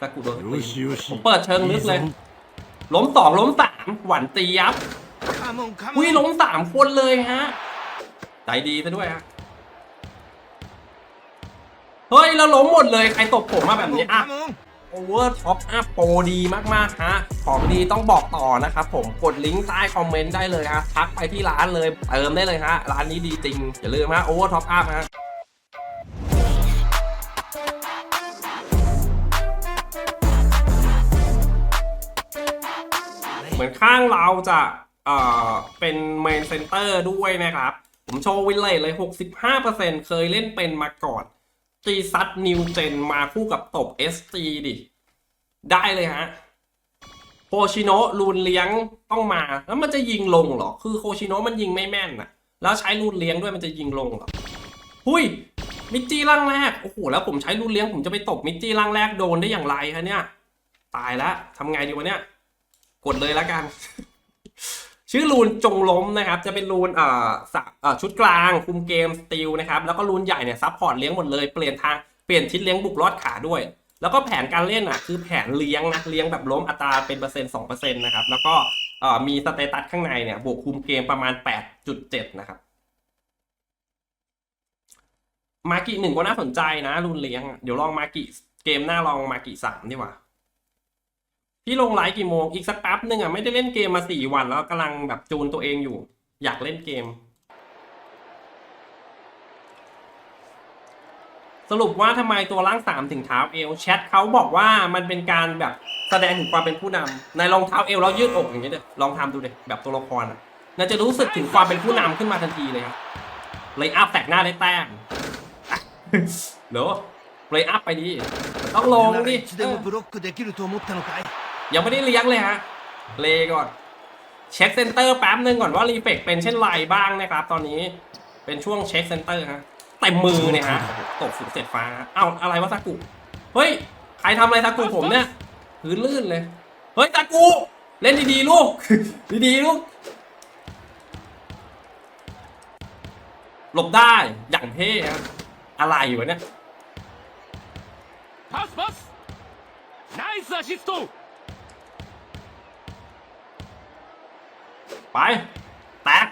สักกูโดนสกรีนผมเปิดเชิงลึกเลย ล้มสองล้มสามหวันตียับอุ้ยล้มสามคนเลยฮะ ใจดีซะด้วยฮะ เฮ้ยเราล้มหมดเลย ใครตบผมมาแบบนี้อะโอเวอร์ท็อปอัพโปรดีมากมากฮะ ของดีต้องบอกต่อนะครับผม กดลิงก์ใต้คอมเมนต์ได้เลยฮะ ทักไปที่ร้านเลย เติมได้เลยฮะ ร้านนี้ดีจริง อย่าลืมฮะโอเวอร์ท็อปอัพฮะ ข้างเราจะเอ่อเป็นเมนเซนเตอร์ด้วยนะครับ ผมโชว์วินเลทเลย 65%เคยเล่นเป็นมาก่อนจีซัดนิวเจนมาคู่กับตบ SG ดิ ได้เลยฮะโคชิโนะรูนเลี้ยงต้องมา แล้วมันจะยิงลงเหรอ คือโคชิโนะมันยิงไม่แม่นนะแล้วใช้รูนเลี้ยงด้วยมันจะยิงลงเหรอหุยมิจี้ร่างแรก โอ้โห แล้วผมใช้รูนเลี้ยงผมจะไปตบมิจี้ร่างแรกโดนได้อย่างไรคะเนี่ย ตายแล้วทำไงดีวะเนี่ย กดเลยแล้วกัน ชื่อรูนจงล้มนะครับ จะเป็นรูนเอ่อสะเอ่อชุดกลาง คุมเกมสติลนะครับแล้วก็รูนใหญ่เนี่ยซับพอร์ตเลี้ยงหมดเลยเปลี่ยนทางเปลี่ยนทิศเลี้ยงบุกรอดขาด้วย แล้วก็แผนการเล่นอะคือแผนเลี้ยงนะเลี้ยงแบบล้มอัตราเป็นเปอร์เซ็นต์สองเปอร์เซ็นต์นะครับแล้วก็เอ่อมีสเตตัสข้างในเนี่ยบวกคุมเกมประมาณแปดจุดเจ็ดนะครับมากิหนึ่งก็น่าสนใจนะ รุนเลี้ยง เดี๋ยวลองมากิเกมหน้าลองมากิสามดีกว่า พี่ลงไลฟ์กี่โมงอีกสักแป๊บหนึ่งอะไม่ได้เล่นเกมมาสี่วันแล้วกำลังแบบจูนตัวเองอยู่ อยากเล่นเกม สรุปว่าทำไมตัวร่างสามถึงเท้าเอวแชทเขาบอกว่ามันเป็นการแบบแสดงถึงความเป็นผู้นำในรองเท้าเอวแล้วยืดอกอย่างเงี้ยเดี๋ยวลองทำดูเลยแบบตัวละครอะน่าจะรู้สึกถึงความเป็นผู้นำขึ้นมาทันทีเลยครับเลยอัพแตกหน้าได้แต้มเดี๋ยวเลยอัพไปดิต้องลงならดิ いつでもブロックできると思ったのかい ยังไม่ได้เลี้ยงเลยฮะ เลก่อน เช็คเซนเตอร์แป๊บนึงก่อนว่ารีเฟกเป็นเช่นไรบ้างนะครับ ตอนนี้เป็นช่วงเช็คเซนเตอร์ฮะเต็มมือเนี่ยฮะตกสุดเสร็จฟ้า เอ้าอะไรวะซากุ เฮ้ย ใครทำอะไรซากุผมเนี่ยพื้นลื่นเลย เฮ้ยซากุ เล่นดีๆลูก ดีๆลูก หลบได้อย่างเท่ฮะอะไรอยู่วะเนี่ย パスパスナイスアシスト ไปแตก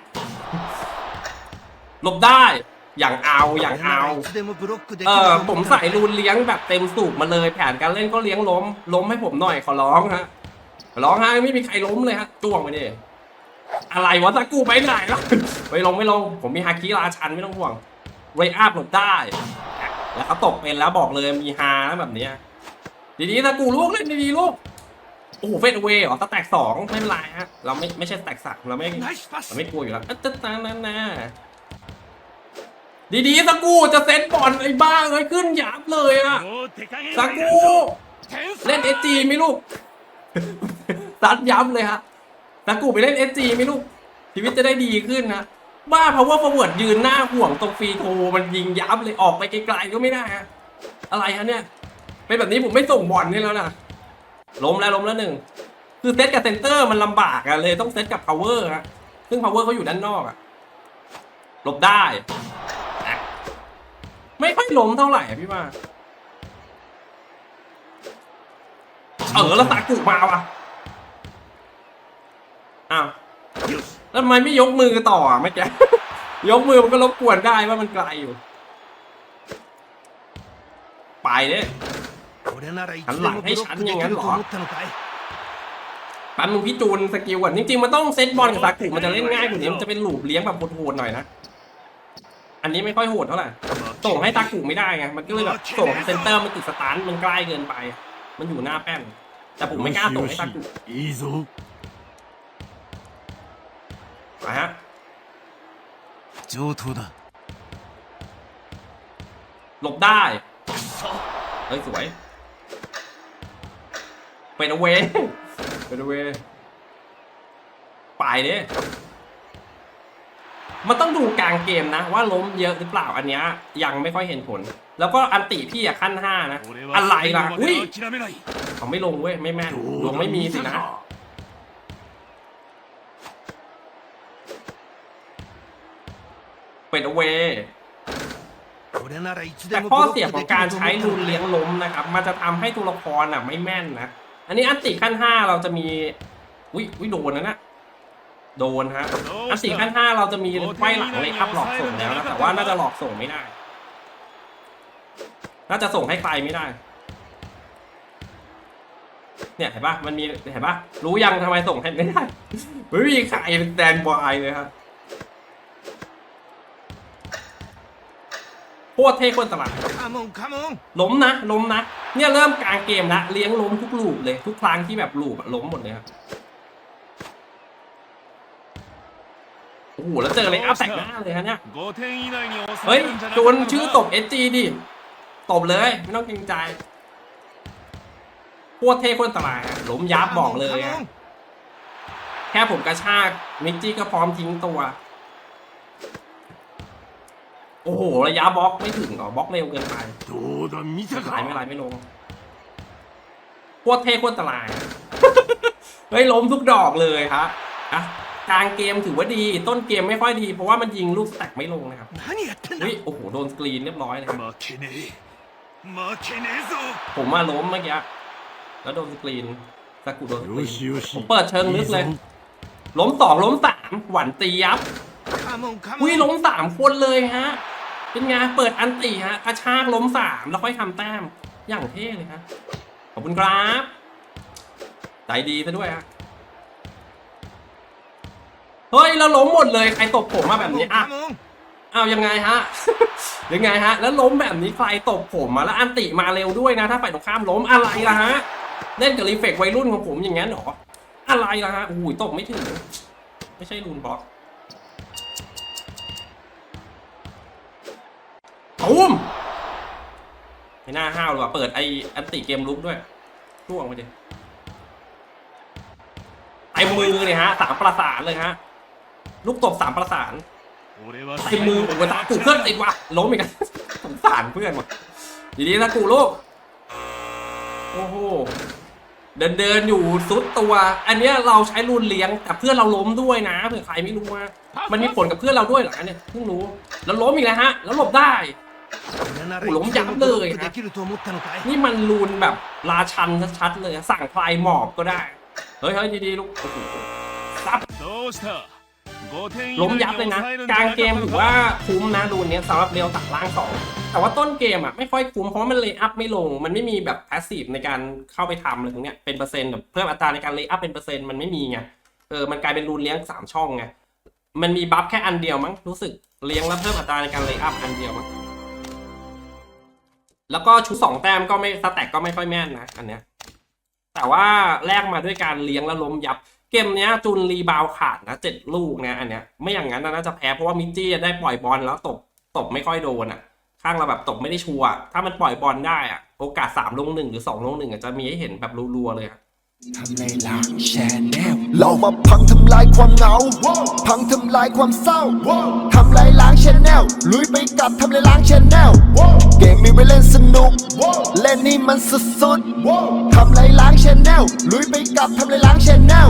หลบได้อย่างเอาอย่างเอาเออผมใส่รูนเลี้ยงแบบเต็มสูบมาเลย แผนการเล่นก็เลี้ยงล้ม ล้มให้ผมหน่อยขอร้องฮะร้องฮะไม่มีใครล้มเลยฮะจ้วงไปดิอะไรวะตะกูไปไหนล่ะไปลงไม่ลง ผมมีฮาคิราชันไม่ต้องห่วงเรย์อัพหลบได้ แล้วเขาตกเป็นแล้วบอกเลยมีฮาแบบนี้ดีๆตะกูลูกเล่นดีๆลูก โอ้โหเฟดเวย์เหรอสแตกสองไม่เป็นไรฮะเราไม่ไม่ใช่แตกสักเราไม่เราไม่กลัวอยู่แล้วเอ๊ดตานานาดีๆสกูจะเซตบอลไอ้บ้าเลยขึ้นหยาบเลยอะสกูเล่นเอจีไหมลูกตัดย้ำเลยฮะสกูไปเล่นเอจีไหมลูกชีวิตจะได้ดีขึ้นนะบ้าเพราะว่าฟอร์เวิร์ดยืนหน้าห่วงตรงฟรีโทมันยิงย้ำเลยออกไปไกลๆก็ไม่ได้ฮะอะไรฮะเนี่ยเป็นแบบนี้ผมไม่ส่งบอลนี่แล้วนะ ล้มแล้วล้มแล้วหนึ่งคือเซตกับเซนเตอร์มันลำบากอะเลยต้องเซตกับ power ฮะซึ่ง power เขาอยู่ด้านนอกอะหลบได้ ไม่ค่อยล้มเท่าไหร่พี่ว่าเออแล้วตากุมาว่ะอ้าวแล้วทำไมไม่ยกมือต่ออะไม่แกยกมือมันก็รบกวนได้ว่ามันไกลอยู่ ไปเนี่ย 俺ならいつでもブロックできると思ったのかい แปั๊มมึงพี่จูนสกิลก่อนจริงๆมันต้องเซตบอลกับตากุมันจะเล่นง่ายกว่านี้มันจะเป็นหลูปเลี้ยงแบบโหดๆหน่อยนะ อันนี้ไม่ค่อยโหดเท่าไหร่ ส่งให้ตากุไม่ได้ไง มันก็เลยแบบส่งเซนเตอร์มันติดสตาร์ทมันใกล้เกินไป มันอยู่หน้าแป้น แต่ผมไม่กล้าส่งให้ตากุ いいぞ ไปฮะ 上等だ หลบได้ เฮ้ยสวย เป็นเอเวเป็นเอเวไปเนี่ยมันต้องดูกลางเกมนะ ว่าล้มเยอะหรือเปล่าอันเนี้ยยังไม่ค่อยเห็นผล แล้วก็อันติพี่อะขั้นห้านะอะไรล่ะอุ้ยเขาไม่ลงเว้ยไม่แม่นลงไม่มีสินะเป็นเอเวแต่ข้อเสียของการใช้รุนเลี้ยงล้มนะครับ มันจะทำให้ตัวละครอะไม่แม่นนะ อันนี้อันติขั้นห้าเราจะมีอุ้ยอุ้ยโดนนะนะโดนฮะอันติขั้นห้าเราจะมีไขว้หลังเลยครับหลอกส่งแล้วนะแต่ว่าน่าจะหลอกส่งไม่ได้ น่าจะส่งให้ใครไม่ได้ เนี่ยเห็นปะมันมีเห็นปะรู้ยังทำไมส่งให้ไม่ได้ไม่มีใครเป็นแดนบอยเลยครับ โคตรเท่โคตรตลาดล้มนะล้มนะ เนี่ยเริ่มกลางเกมละเลี้ยงล้มทุกลูปเลยทุกครั้งที่แบบลูปล้มหมดเลยครับโอ้โหแล้วเจอเลยอัพแตกหน้าเลยฮะเนี่ยเฮ้ยจนชื่อตบเอจีดิตบเลยไม่ต้องเกรงใจโคตรเท่โคตรตลาดล้มยับบอกเลยแค่ผมกระชากมิกจี้ก็พร้อมทิ้งตัว โอ้โหระยะบล็อกไม่ถึงหรอบล็อกเร็วเกินไป どうだ見た หลายไม่ か หลายไม่ลงโคตรเท่โคตรอันตราย เฮ้ยล้มทุกดอกเลยครับอ่ะกลางเกมถือว่าดี ต้นเกมไม่ค่อยดี เพราะว่ามันยิงลูกสแต็กไม่ลงนะครับ 何やってんだ เฮ้ยโอ้โหโดนสกรีนเรียบร้อยเลยครับ 負けねえ負けねえぞ ผมมาล้มเมื่อกี้แล้วโดนสกรีนสกุโดนสกรี よ น しよし ผมเปิดเชิงลึ い ก い เลย ぞ ล้มสองล้มสามหวันตียับ カモンカモ อุ้ย ン ล้มสามคนเลยฮะ เป็นไงเปิดอันติฮะกระชากล้มสามแล้วค่อยทำแต้มอย่างเท่เลยครับขอบคุณครับใจดีซะด้วยฮะเฮ้ยเราล้มหมดเลยใครตบผมมาแบบนี้อะอ้าวยังไงฮะยังไงฮะ แล้วล้มแบบนี้ใครตบผมมาแล้วอันติมาเร็วด้วยนะ ถ้าฝ่ายตรงข้ามล้มอะไรล่ะฮะเล่นกับรีเฟกวัยรุ่นของผมอย่างนั้นหรออะไรล่ะฮะอุ้ยตบไม่ถึง ไม่ใช่รูนบล็อก ไม่น่าห้าวเลยว่ะเปิดไออันติเกมลุกด้วยช่วงไปดิไอมือเลยฮะสามประสานเลยฮะลูกตบสามประสานไอมืออุปตากูเพื่อนติดว่ะล้มอีกแล้วสงสารเพื่อนว่ะดีๆนะกูลูกโอ้โหเดินเดินอยู่ซุดตัว อันเนี้ยเราใช้รูนเลี้ยงแต่เพื่อนเราล้มด้วยนะเผื่อใครไม่รู้ว่ามันมีผลกับเพื่อนเราด้วยเหรอเนี่ยเพิ่งรู้ แล้วล้มอีกแล้วฮะ แล้วหลบได้ หล้มยับเลยนะนี่มันลูนแบบราชันชัดๆเลยสั่งคลหมอบก็ได้ เฮ้ยเฮ้ยดีๆลูกซับล้มยับเลยนะการเกมถือว่าคุ้มนะรูนเนี้ยสำหรับเรียวตักล่างสองแต่ว่าต้นเกมอะไม่ค่อยคุ้มเพราะมันเลยอัพไม่ลง มันไม่มีแบบแพสซีฟในการเข้าไปทำอะไรทั้งเนี้ยเป็นเปอร์เซ็นต์แบบเพิ่มอัตราในการเลยอัพเป็นเปอร์เซ็นต์มันไม่มีไงเออมันกลายเป็นรูนเลี้ยงสามช่องไงมันมีบัฟแค่อันเดียวมั้งรู้สึกเลี้ยงแล้วเพิ่มอัตราในการเลยอัพอันเดียวมั้ง แล้วก็ชุดสองแต้มก็ไม่สแต็กก็ไม่ค่อยแม่นนะอันเนี้ยแต่ว่าแลกมาด้วยการเลี้ยงแล้วล้มยับ เกมเนี้ยจุนรีบาวขาดนะเจ็ดลูกนะอันเนี้ยไม่อย่างนั้นน่าจะแพ้เพราะว่ามิจจี้ได้ปล่อยบอลแล้วตบตบไม่ค่อยโดนอะ ข้างเราแบบตบไม่ได้ชัวร์ถ้ามันปล่อยบอลได้อะโอกาสสามลงหนึ่งหรือสองลงหนึ่งอะจะมีให้เห็นแบบรัวๆเลยอะ ทำในหลังแชนแนลเรามาพังทำลายความเหงา พังทำลายความเศร้า ทำลายล้างชแนลลุยไปกับทำลายล้างชแนลเกมมีไว้เล่นสนุก เล่นนี่มันสุดๆทำลายล้างชแนลลุยไปกับทำลายล้างชแนล